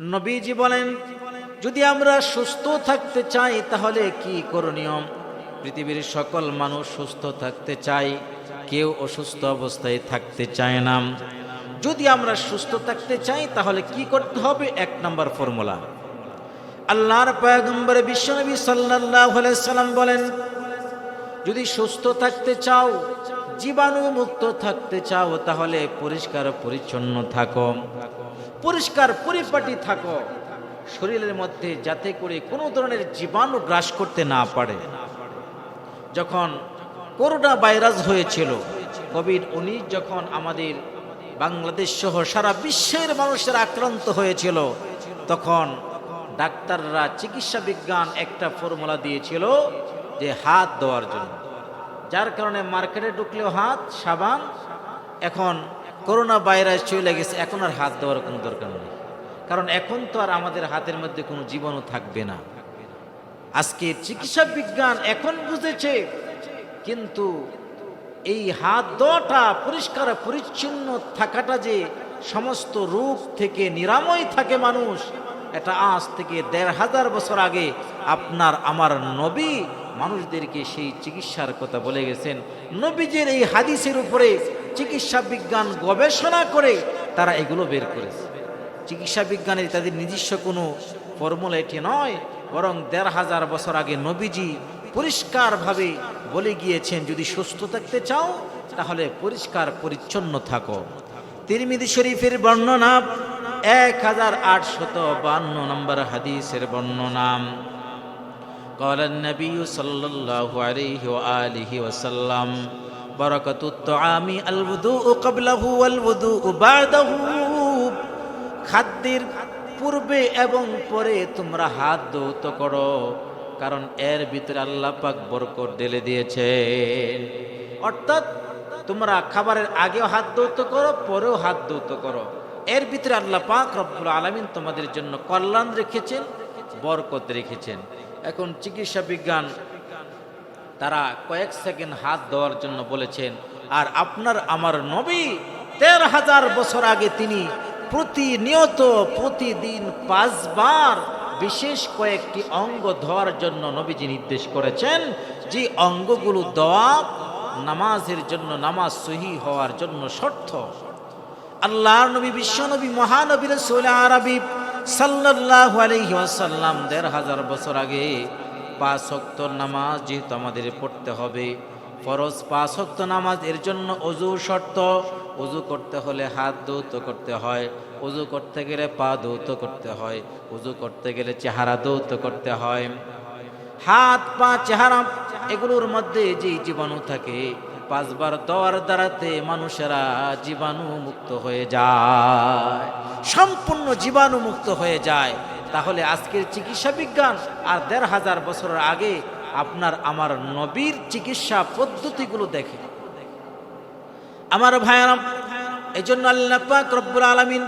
নবীজি বলেন, যদি আমরা সুস্থ থাকতে চাই, তাহলে কি করণীয়? পৃথিবীর সকল মানুষ সুস্থ থাকতে চাই কেউ অসুস্থ অবস্থায় থাকতে চায় না। যদি আমরা সুস্থ থাকতে চাই, তাহলে কি করতে হবে? এক নম্বর ফর্মুলা। আল্লাহর পয়গম্বর বিশ্বনবী আলাইহি সাল্লাম বলেন, যদি সুস্থ থাকতে চাও জীবাণু মুক্ত থাকতে চাও, তাহলে পরিষ্কার পরিচ্ছন্ন থাকো। পরিষ্কার পরিপাটি থাকো। শরীরের মধ্যে যাতে করে কোনো ধরনের জীবাণু গ্রাস করতে না পারে। যখন করোনা ভাইরাস হয়েছিল কোভিড উনিশ যখন আমাদের বাংলাদেশ সহ সারা বিশ্বের মানুষের আক্রান্ত হয়েছিল, তখন ডাক্তাররা চিকিৎসা বিজ্ঞান একটা ফর্মুলা দিয়েছিল যে হাত দেওয়ার জন্য। যার কারণে মার্কেটে ঢুকলেও হাত, সাবান, এখন করোনা ভাইরাস চলে গেছে, এখন আর হাত দেওয়ার কোনো দরকার নেই। কারণ এখন তো আর আমাদের হাতের মধ্যে কোনো জীবাণু থাকবে না। আজকে চিকিৎসা বিজ্ঞান এখন বুঝেছে, কিন্তু এই হাত দেওয়াটা পরিষ্কার, পরিচ্ছন্ন থাকাটা যে সমস্ত রোগ থেকে নিরাময় থাকে মানুষ, এটা আজ থেকে দেড় হাজার বছর আগে আপনার, আমার নবী মানুষদেরকে সেই চিকিৎসার কথা বলে গেছেন। নবীজের এই হাদিসের উপরে চিকিৎসা বিজ্ঞান গবেষণা করে তারা এগুলো বের করেছে। চিকিৎসা বিজ্ঞানের তাদের নিজস্ব কোনো ফর্মুলা এটি নয়, বরং দেড় হাজার বছর আগে নবীজি পরিষ্কারভাবে বলে গিয়েছেন, যদি সুস্থ থাকতে চাও, তাহলে পরিষ্কার পরিচ্ছন্ন থাকো। তিরমিদি শরীফের বর্ণনা, এক হাজার আটশত বান্ন নম্বর হাদিসের বর্ণনা। قال النبي صلى الله عليه وآله وسلم بركة الطعام الوضوء قبله والوضوء بعده খাদ্যের পূর্বে এবং পরে তোমরা হাত দৌত করো কারণ এর ভিতরে আল্লাহ পাক বরকত ঢেলে দিয়েছে অর্থাৎ তোমরা খাবারের আগেও হাত দৌত করো পরেও হাত দৌত করো এর ভিতরে আল্লাহ পাক রব্বুল আলমিন তোমাদের জন্য কল্যাণ রেখেছেন বরকত রেখেছেন এখন চিকিৎসা বিজ্ঞান তারা কয়েক সেকেন্ড হাত দেওয়ার জন্য বলেছেন, আর আপনার আমার নবী তের হাজার বছর আগে তিনি প্রতিনিয়ত প্রতিদিন পাঁচবার বিশেষ কয়েকটি অঙ্গ ধোয়ার জন্য নবীজি নির্দেশ করেছেন, যে অঙ্গগুলো দেওয়া নামাজের জন্য নামাজ সহি হওয়ার জন্য শর্ত। আল্লাহর নবী বিশ্বনবী মহানবীর সোলা আরবি সাল্লাল্লাহু আলাইহি ওয়াসাল্লাম দেড় হাজার বছর আগে পাঁচ ওয়াক্ত নামাজ যেহেতু আমাদের পড়তে হবে, ফরজ পাঁচ ওয়াক্ত নামাজ এর জন্য অজু শর্ত, অজু করতে হলে হাত দৌত করতে হয়, অজু করতে গেলে পা দৌত করতে হয়, অজু করতে গেলে চেহারা দৌত করতে হয়। হাত, পা, চেহারা এগুলোর মধ্যে যে জীবাণু থাকে পাঁচবার দেওয়ার দ্বারাতে মানুষেরা জীবাণু মুক্ত হয়ে যায়, সম্পূর্ণ জীবাণু মুক্ত হয়ে যায়। তাহলে আজকের চিকিৎসা বিজ্ঞান আর দেড় হাজার বছরের আগে আপনার আমার নবীর চিকিৎসা পদ্ধতিগুলো দেখে। আমার ভাইয়ারাম এই জন্য আল্লাহ পাক আলমিন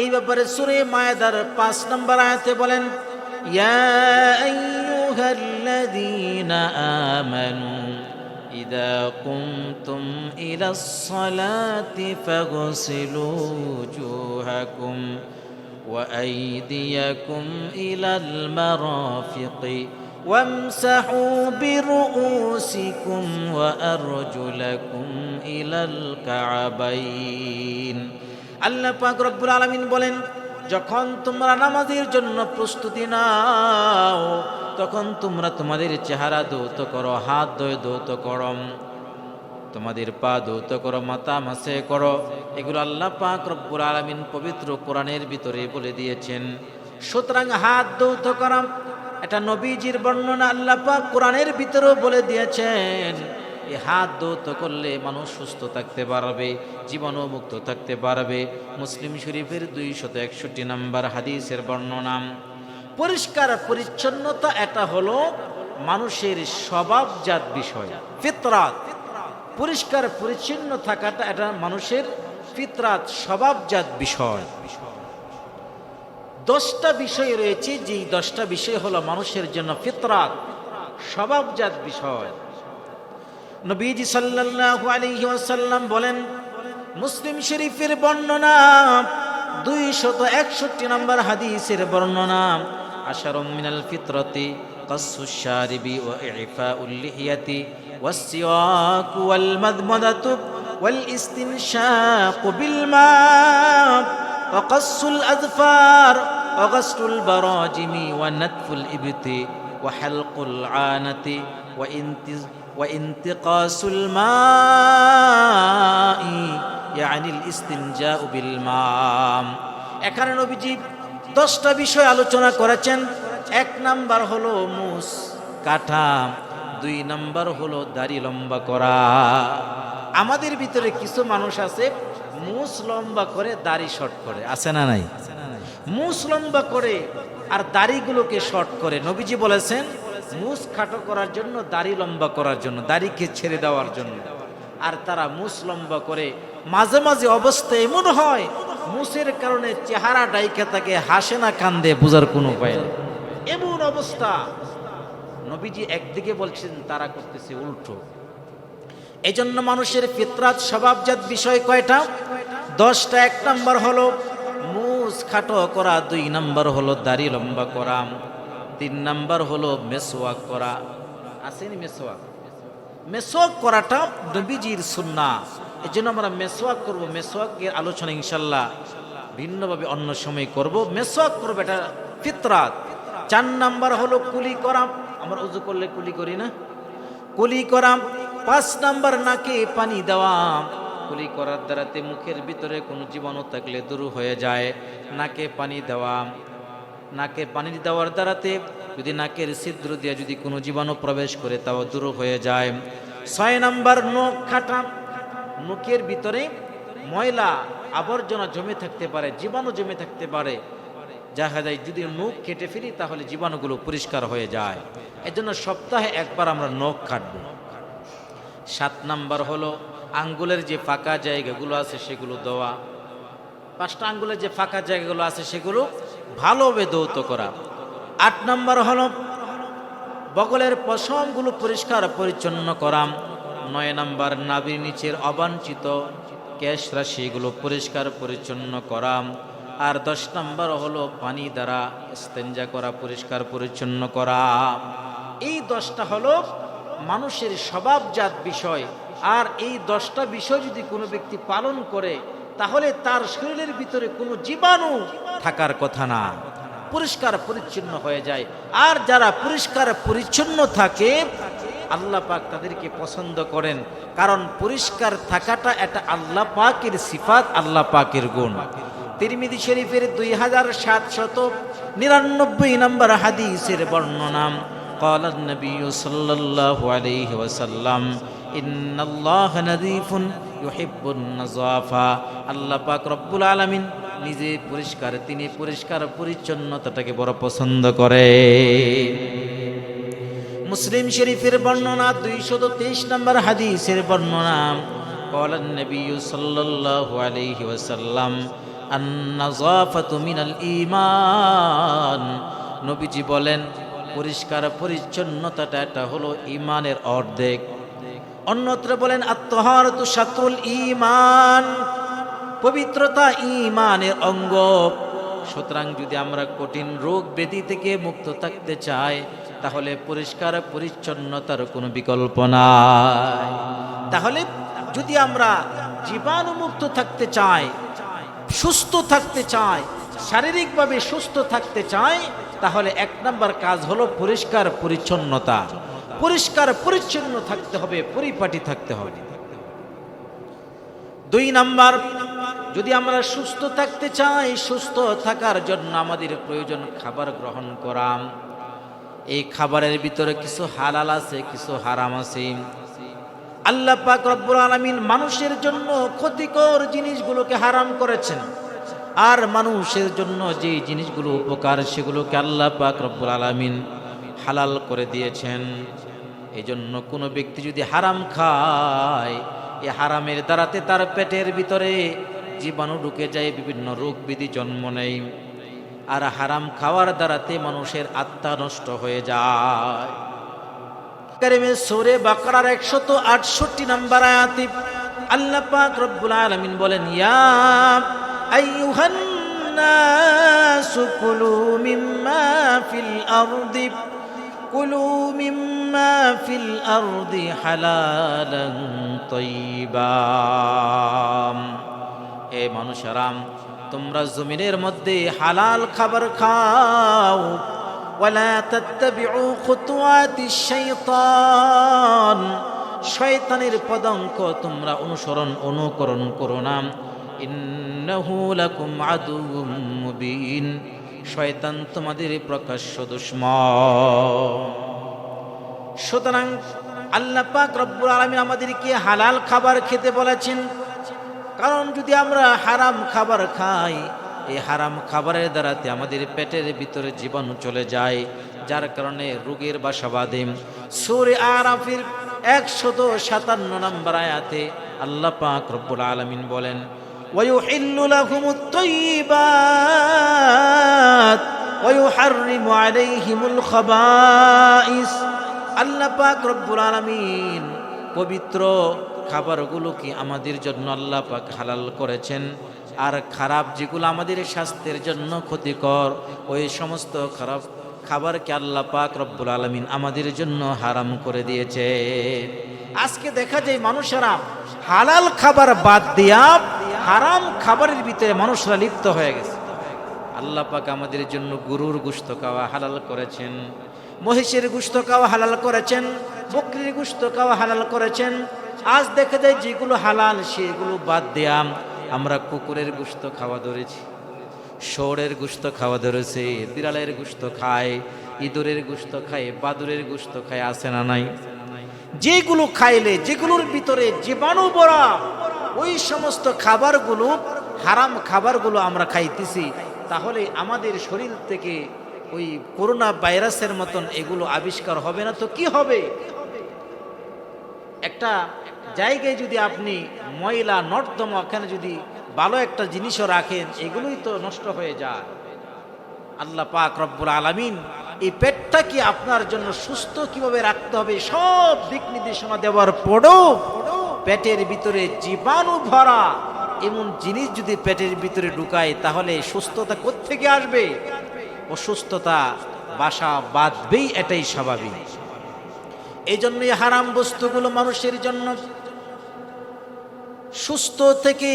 এই ব্যাপারে সুরে মায়াদার পাঁচ নম্বর আয়াতে বলেন, ইয়া আইয়ুহাল্লাযীনা আমানু إذا قمتم إلى الصلاة فاغسلوا وجوهكم وأيديكم إلى المرافق وامسحوا برؤوسكم وأرجلكم إلى الكعبين আল্লাহ পাক রব্বুল আলামিন বলেন যখন তোমরা নামাজের জন্য প্রস্তুতি নাও, তখন তোমরা তোমাদের চেহারা দৌত করো, হাত দয়ে দৌত করো, তোমাদের পা দৌত করো, মাথা মাসে করো। এগুলো আল্লাহ পাক রব্বুল আলামিন পবিত্র কোরআনের ভিতরে বলে দিয়েছেন। সুতরাং হাত দৌত করা, এটা নবীজির বর্ণনা আল্লাহ পাক কোরআনের ভিতরেও বলে দিয়েছেন। এই হাত দৌত করলে মানুষ সুস্থ থাকতে পারবে, জীবনও মুক্ত থাকতে পারবে। মুসলিম শরীফের দুইশত একষট্টি নাম্বার হাদিসের বর্ণনা, পরিষ্কার পরিচ্ছন্নতা এটা হলো মানুষের স্বভাবজাত বিষয়, ফিতরাত। পরিষ্কার পরিচ্ছন্ন থাকাটা এটা মানুষের ফিতরাত, স্বভাবজাত বিষয়। দশটা বিষয় রয়েছে, যেই দশটা বিষয় হলো মানুষের জন্য ফিতরাত, স্বভাবজাত বিষয়। নবীজি সাল্লাল্লাহু আলাইহি ওয়াসাল্লাম বলেন মুসলিম শরীফের বর্ণনা দুই শত একষট্টি নম্বর হাদিসের বর্ণনা আশারম মিনাল ফিতরতি قص الشارب وإعفاء اللحية والسواك والمذمذة والاستنشاق بالماء وقص الأظفار وغسل البراجم ونتف الإبط وحلق العانة وانتز وانتقاص الماء يعني الاستنجاء بالماء এখানে নবীজি দশটা বিষয় আলোচনা করেছেন এক নাম্বার হলো মুস কাটা দুই নাম্বার হলো দাড়ি লম্বা করা আমাদের ভিতরে কিছু মানুষ আছে মুস লম্বা করে দাড়ি শর্ট করে আছে না নাই মুস লম্বা করে আর দাড়িগুলোকে শর্ট করে নবীজি বলেছেন মুস খাটো করার জন্য, দাড়ি লম্বা করার জন্য, দাড়িকে ছেড়ে দেওয়ার জন্য। আর তারা মুস লম্বা করে, মাঝে মাঝে অবস্থা এমন হয়, মুসের কারণে চেহারা ডাইকা তাকে হাসে না, কান্দে, বোঝার কোনো উপায় নেই। এমন অবস্থা। নবীজি একদিকে বলছেন, তারা করতেছে উল্টো। এই জন্য মানুষের ফিতরাত, স্বভাবজাত বিষয় কয়টা? দশটা, এক নম্বর হলো মুস খাটো করা, দুই নম্বর হলো দাড়ি লম্বা করা। তিন নাম্বার হলো মেসোয়াক করা। আসেনি মেসোয়াক মেসোয়াক করাটা নবীজির সুন্না এই জন্য আমরা মেসোয়াক করব। মেসোয়াকের আলোচনা ইনশাল্লাহ ভিন্নভাবে অন্য সময় করব। মেসোয়াক করব এটা ফিতরাত। চার নাম্বার হলো কুলি করা আমরা উজু করলে কুলি করি না? কুলি করা পাঁচ নাম্বার নাকে পানি দেওয়া। কুলি করার দ্বারাতে মুখের ভিতরে কোনো জীবাণু থাকলে দূর হয়ে যায়। নাকে পানি দেওয়া। নাকে পানি দেওয়ার দ্বারাতে যদি নাকের ছিদ্র দিয়ে যদি কোনো জীবাণু প্রবেশ করে, তাও দূর হয়ে যায়। ছয় নাম্বার, নখ খাটা মুখের ভিতরে ময়লা আবর্জনা জমে থাকতে পারে, জীবাণু জমে থাকতে পারে। দেখা যায় যদি নখ কেটে ফেলি, তাহলে জীবাণুগুলো পরিষ্কার হয়ে যায়। এই জন্য সপ্তাহে একবার আমরা নখ কাটবো। সাত নাম্বার হলো, আঙ্গুলের যে ফাঁকা জায়গাগুলো আছে, সেগুলো দেওয়া। পাঁচটা আঙ্গুলের যে ফাঁকা জায়গাগুলো আছে, সেগুলো ভালোভাবে দৌত করা। আট নাম্বার হল বগলের পশমগুলো পরিষ্কার পরিচ্ছন্ন করা। নয় নাম্বার নাভির নিচের অবাঞ্ছিত ক্যাশ রাশিগুলো পরিষ্কার পরিচ্ছন্ন করা। আর দশ নাম্বার হলো পানি দ্বারা স্তেঞ্জা করা, পরিষ্কার পরিচ্ছন্ন করা। এই দশটা হলো মানুষের স্বভাবজাত বিষয়। আর এই দশটা বিষয় যদি কোনো ব্যক্তি পালন করে তাহলে তার শরীরের ভিতরে কোনো জীবাণু থাকার কথা না পরিষ্কার পরিচ্ছন্ন হয়ে যায় আর যারা পরিষ্কার পরিচ্ছন্ন থাকে আল্লাহ পাক তাদেরকে পছন্দ করেন কারণ পরিষ্কার থাকাটা এটা আল্লাহ পাকের সিফাত আল্লাহ পাকের গুণ তিরমিদি শরীফের দুই হাজার সাতশত নিরানব্বই নম্বর হাদিসের বর্ণনা قال النبي صلى الله عليه وسلم إن الله نظيف يحب النظافة আল্লাহ পাক রব্বুল আলামিন নিজে পরিষ্কার তিনি পরিষ্কার পরিচ্ছন্নতাটাকে বড় পছন্দ করে মুসলিম শরীফের বর্ণনা দুইশত তেইশ নম্বর হাদিসের বর্ণনা قال النبي صلى الله عليه وسلم النظافة من الإيمان নবীজি বলেন পরিষ্কার পরিচ্ছন্নতাটা এটা হলো ইমানের অর্ধেক অন্যত্র বলেন, আত্মহারত শাত্রুল ইমান পবিত্রতা ইমানের অঙ্গ। সুতরাং যদি আমরা কঠিন রোগ ব্যাধি থেকে মুক্ত থাকতে চাই, তাহলে পরিষ্কার পরিচ্ছন্নতার কোনো বিকল্প নাই। তাহলে যদি আমরা জীবাণুমুক্ত থাকতে চাই, সুস্থ থাকতে চাই, শারীরিকভাবে সুস্থ থাকতে চাই, তাহলে এক নম্বর কাজ হলো পরিষ্কার পরিচ্ছন্নতা। পরিষ্কার, পরিচ্ছন্ন থাকতে হবে, পরিপাটি থাকতে হবে। দুই নাম্বার, যদি আমরা সুস্থ থাকতে চাই, সুস্থ থাকার জন্য আমাদের প্রয়োজন খাবার গ্রহণ করা। এই খাবারের ভিতরে কিছু হালাল আছে, কিছু হারাম আছে। আল্লাহ পাক রব্বুল আলামিন মানুষের জন্য ক্ষতিকর জিনিসগুলোকে হারাম করেছেন। আর মানুষের জন্য যে জিনিসগুলো উপকার, সেগুলোকে আল্লাহ পাক রব্বুল আলামিন হালাল করে দিয়েছেন। এজন্য কোনো ব্যক্তি যদি হারাম খায়, এ হারামের দ্বারাতে তার পেটের ভিতরে জীবাণু ঢুকে যায়, বিভিন্ন রোগ বিধি জন্ম নেয়। আর হারাম খাওয়ার দ্বারাতে মানুষের আত্মা নষ্ট হয়ে যায়। কারিমে সোরে বাকরার একশত আটষট্টি নাম্বার আয়াতি, আল্লাহ পাক রব্বুল আলমিন বলেন, ইয়া আইয়ুহান নাসু কুলু মিম্মা ফিল আরদি, কুলু মিম্মা في الأرض حلالا طيبا এ মানুষেরাম তোমরা জমিনের মধ্যে হালাল খাবার খাও ولا تتبعوا خطوات الشيطان শয়তানের পদাঙ্ক তোমরা অনুসরণ অনুকরণ করো না ইন্নাহু লাকুম আদুউম মুবিন শয়তান তোমাদের প্রকাশ্য দুশ্মন সুতরাং আল্লাহ পাক রব্বুল আলামিন আমাদেরকে হালাল খাবার খেতে বলেছেন কারণ যদি আমরা হারাম খাবার খাই এই হারাম খাবারের দ্বারাতে আমাদের পেটের ভিতরে জীবাণু চলে যায় যার কারণে রোগের বাসা বাঁধে সুরে আরাফির একশত সাতান্ন নম্বর আয়াতে আল্লাহ পাক রব্বুল আলামিন বলেন ويحل لهم الطيبات ويحرم عليهم الخبائث আল্লাহ পাক রব্বুল আলামিন পবিত্র খাবারগুলোকে আমাদের জন্য আল্লাহ পাক হালাল করেছেন? আর খারাপ যেগুলো আমাদের স্বাস্থ্যের জন্য ক্ষতিকর, ওই সমস্ত খারাপ খাবারকে আল্লাহ পাক রব্বুল আলমিন আমাদের জন্য হারাম করে দিয়েছে? আজকে দেখা যায় মানুষেরা হালাল খাবার বাদ দিয়া হারাম খাবারের ভিতরে মানুষরা লিপ্ত হয়ে গেছে। আল্লাহ পাক আমাদের জন্য গরুর গুস্ত খাওয়া হালাল করেছেন। মহিষের গুস্ত খাওয়া হালাল করেছেন, বকরির গুস্ত খাওয়া হালাল করেছেন। আজ দেখা যায় যেগুলো হালাল, সেগুলো বাদ দেয়াম আমরা কুকুরের গুস্ত খাওয়া ধরেছি, শোরের গুস্ত খাওয়া ধরেছে, বিড়ালের গুস্ত খায়, ইঁদুরের গুস্ত খায়, বাদুরের গুস্ত খায় আসে না নাই? যেগুলো খাইলে, যেগুলোর ভিতরে জীবাণু বড়া ওই সমস্ত খাবারগুলো, হারাম খাবারগুলো আমরা খাইতেছি। তাহলে আমাদের শরীর থেকে ওই করোনা ভাইরাসের মতন এগুলো আবিষ্কার হবে না তো কি হবে? একটা জায়গায় যদি আপনি ময়লা, নর্দমা, ওখানে যদি ভালো একটা জিনিসও রাখেন, এগুলোই তো নষ্ট হয়ে যায়। আল্লাহ পাক রব্বুল আলামিন এই পেটটা কি আপনার জন্য সুস্থ কীভাবে রাখতে হবে, সব দিক নির্দেশনা দেওয়ার পরও পেটের ভিতরে জীবাণু ভরা। এমন জিনিস যদি পেটের ভিতরে ঢুকায়, তাহলে সুস্থতা কোত্থেকে আসবে? অসুস্থতা, বাসা বাঁধবেই এটাই স্বাভাবিক। এই জন্যই হারাম বস্তুগুলো মানুষের জন্য সুস্থ থেকে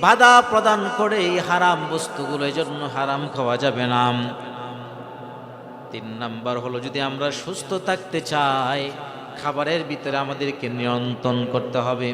বাধা প্রদান করে এই হারাম বস্তুগুলো এই জন্য হারাম খাওয়া যাবে না। তিন নাম্বার হলো, যদি আমরা সুস্থ থাকতে চাই, খাবারের ভিতরে আমাদেরকে নিয়ন্ত্রণ করতে হবে।